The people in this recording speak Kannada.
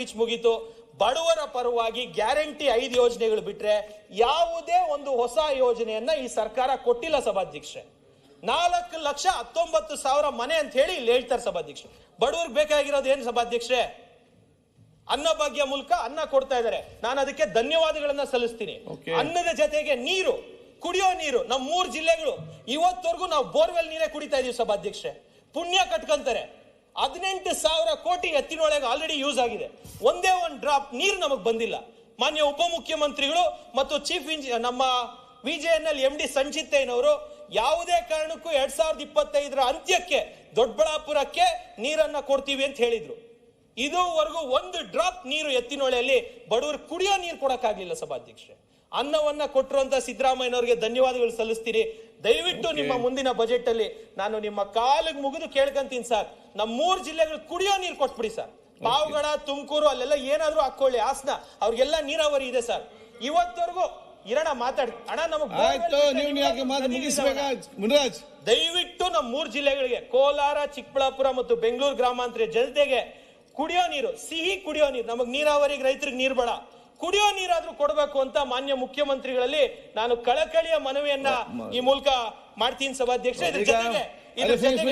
ಸ್ಪೀಚ್ ಮುಗೀತು. ಬಡವರ ಪರವಾಗಿ ಗ್ಯಾರಂಟಿ ಐದು ಯೋಜನೆಗಳು ಬಿಟ್ರೆ ಯಾವುದೇ ಒಂದು ಹೊಸ ಯೋಜನೆಯನ್ನ ಈ ಸರ್ಕಾರ ಕೊಟ್ಟಿಲ್ಲ ಸಭಾಧ್ಯಕ್ಷೆ ನಾಲ್ಕು ಲಕ್ಷ ಹತ್ತೊಂಬತ್ತು ಸಾವಿರ ಮನೆ ಅಂತ ಹೇಳಿ ಇಲ್ಲಿ ಹೇಳ್ತಾರೆ ಸಭಾಧ್ಯಕ್ಷ ಬಡವ್ರಿಗೆ ಬೇಕಾಗಿರೋದು ಏನು ಸಭಾಧ್ಯಕ್ಷೆ ಅನ್ನಭಾಗ್ಯ ಮೂಲಕ ಅನ್ನ ಕೊಡ್ತಾ ಇದ್ದಾರೆ. ನಾನು ಅದಕ್ಕೆ ಧನ್ಯವಾದಗಳನ್ನ ಸಲ್ಲಿಸ್ತೀನಿ. ಅನ್ನದ ಜೊತೆಗೆ ನೀರು ಕುಡಿಯೋ ನೀರು ನಮ್ಮ ಮೂರು ಜಿಲ್ಲೆಗಳು. ಇವತ್ತವರೆಗೂ ನಾವು ಬೋರ್ವೆಲ್ ನೀರೇ ಕುಡಿತಾ ಇದೀವಿ ಸಭಾಧ್ಯಕ್ಷೆ ಪುಣ್ಯ ಕಟ್ಕೊಂತಾರೆ. ಹದಿನೆಂಟು ಸಾವಿರ ಕೋಟಿ ಎತ್ತಿನೊಳಗೆ ಆಲ್ರೆಡಿ ಯೂಸ್ ಆಗಿದೆ. ಒಂದೇ ಒಂದು ಡ್ರಾಪ್ ನೀರು ನಮಗೆ ಬಂದಿಲ್ಲ. ಮಾನ್ಯ ಉಪಮುಖ್ಯಮಂತ್ರಿಗಳು ಮತ್ತು ಚೀಫ್ ಇಂಜಿ ನಮ್ಮ ವಿಜೆಎನ್ಎಲ್ ಎಂ ಡಿ ಸಂಚಿತ್ತೇನವರು ಯಾವುದೇ ಕಾರಣಕ್ಕೂ ಎರಡ್ ಸಾವಿರದ ಇಪ್ಪತ್ತೈದರ ಅಂತ್ಯಕ್ಕೆ, ದೊಡ್ಡಬಳ್ಳಾಪುರಕ್ಕೆ ನೀರನ್ನ ಕೊಡ್ತೀವಿ ಅಂತ ಹೇಳಿದ್ರು. ಇದುವರೆಗೂ ಒಂದು ಡ್ರಾಪ್ ನೀರು ಎತ್ತಿನೊಳೆಯಲ್ಲಿ ಬಡವರು ಕುಡಿಯೋ ನೀರು ಕೊಡೋಕ್ಕಾಗಲಿಲ್ಲ ಸಭಾಧ್ಯಕ್ಷೆ ಅನ್ನವನ್ನ ಕೊಟ್ಟಿರುವಂತ ಸಿದ್ದರಾಮಯ್ಯನವರಿಗೆ ಧನ್ಯವಾದಗಳು ಸಲ್ಲಿಸ್ತೀನಿ. ದಯವಿಟ್ಟು ನಿಮ್ಮ ಮುಂದಿನ ಬಜೆಟ್ ಅಲ್ಲಿ ನಾನು ನಿಮ್ಮ ಕಾಲಿಗೆ ಮುಗಿದು ಕೇಳ್ಕಂತೀನಿ ಸರ್. ನಮ್ಮ ಮೂರು ಜಿಲ್ಲೆಗಳು ಕುಡಿಯೋ ನೀರು ಕೊಟ್ಬಿಡಿ ಸರ್. ಪಾವಗಡ ತುಮಕೂರು ಅಲ್ಲೆಲ್ಲ ಏನಾದ್ರೂ ಹಾಕೊಳ್ಳಿ ಹಾಸನ ಅವ್ರಿಗೆಲ್ಲ ನೀರಾವರಿ ಇದೆ ಸರ್. ಇವತ್ತವರೆಗೂ ಇರಣ ಮಾತಾಡಿ. ಅಣ್ಣ ನಮಗೆ ದಯವಿಟ್ಟು ನಮ್ಮ ಮೂರು ಜಿಲ್ಲೆಗಳಿಗೆ ಕೋಲಾರ ಚಿಕ್ಕಬಳ್ಳಾಪುರ ಮತ್ತು ಬೆಂಗಳೂರು ಗ್ರಾಮಾಂತರ ಜನತೆಗೆ ಕುಡಿಯೋ ನೀರು ಸಿಹಿ ಕುಡಿಯೋ ನೀರು. ನಮಗ್ ನೀರಾವರಿಗೆ ರೈತರಿಗೆ ನೀರು ಬೇಡ. ಕುಡಿಯೋ ನೀರಾದ್ರೂ ಕೊಡಬೇಕು ಅಂತ ಮಾನ್ಯ ಮುಖ್ಯಮಂತ್ರಿಗಳಲ್ಲಿ ನಾನು ಕಳಕಳಿಯ ಮನವಿಯನ್ನ ಈ ಮೂಲಕ ಮಾಡ್ತೀನಿ ಸಭಾಧ್ಯಕ್ಷ. ಇದ್ರ ಈಗ ಜೊತೆಗೆ ಇದ್ರ ಜೊತೆಗೆ